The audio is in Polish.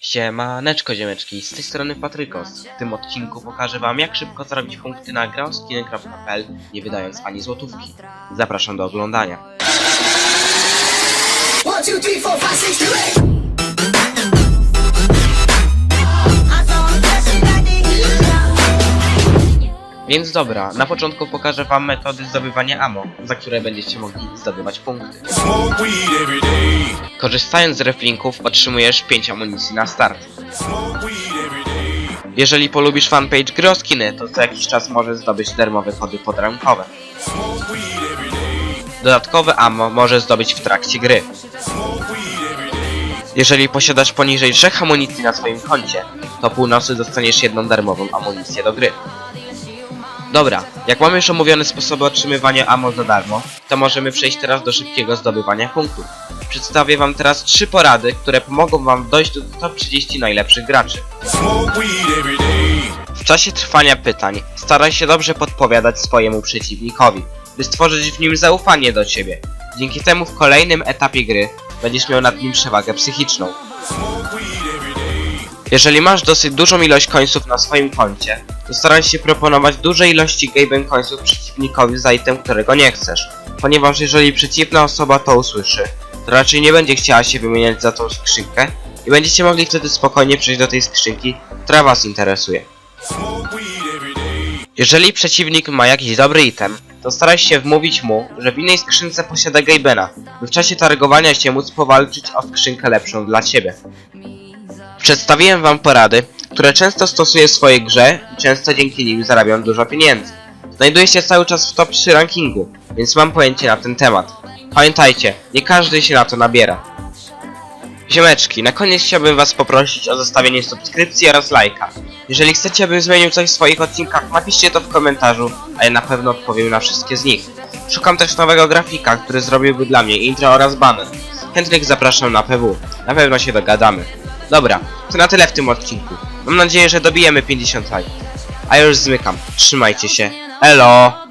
Siemaneczko ziemeczki, z tej strony Patrykos. W tym odcinku pokażę wam jak szybko zarobić punkty na growskiny.pl nie wydając ani złotówki. Zapraszam do oglądania. One, two, three, four, five, six, seven, eight. Więc dobra, na początku pokażę wam metody zdobywania ammo, za które będziecie mogli zdobywać punkty. Korzystając z reflinków otrzymujesz 5 amunicji na start. Jeżeli polubisz fanpage Groskiny, to co jakiś czas możesz zdobyć darmowe kody day. Dodatkowe ammo możesz zdobyć w trakcie gry. Jeżeli posiadasz poniżej 3 amunicji na swoim koncie, to północy dostaniesz jedną darmową amunicję do gry. Dobra, jak mamy już omówione sposoby otrzymywania ammo za darmo, to możemy przejść teraz do szybkiego zdobywania punktów. Przedstawię wam teraz 3 porady, które pomogą wam dojść do top 30 najlepszych graczy. W czasie trwania pytań staraj się dobrze podpowiadać swojemu przeciwnikowi, by stworzyć w nim zaufanie do ciebie. Dzięki temu w kolejnym etapie gry będziesz miał nad nim przewagę psychiczną. Jeżeli masz dosyć dużą ilość końców na swoim koncie, to staraj się proponować duże ilości Gaben końców przeciwnikowi za item, którego nie chcesz, ponieważ jeżeli przeciwna osoba to usłyszy, to raczej nie będzie chciała się wymieniać za tą skrzynkę i będziecie mogli wtedy spokojnie przejść do tej skrzynki, która was interesuje. Jeżeli przeciwnik ma jakiś dobry item, to staraj się wmówić mu, że w innej skrzynce posiada Gabena, by w czasie targowania się móc powalczyć o skrzynkę lepszą dla ciebie. Przedstawiłem wam porady, które często stosuję w swojej grze i często dzięki nim zarabiam dużo pieniędzy. Znajduję się cały czas w top 3 rankingu, więc mam pojęcie na ten temat. Pamiętajcie, nie każdy się na to nabiera. Ziomeczki, na koniec chciałbym was poprosić o zostawienie subskrypcji oraz lajka. Jeżeli chcecie, bym zmienił coś w swoich odcinkach, napiszcie to w komentarzu, a ja na pewno odpowiem na wszystkie z nich. Szukam też nowego grafika, który zrobiłby dla mnie intro oraz banner. Chętnych zapraszam na PW. Na pewno się dogadamy. Dobra, to na tyle w tym odcinku. Mam nadzieję, że dobijemy 50 lajków. A już zmykam. Trzymajcie się. Elo!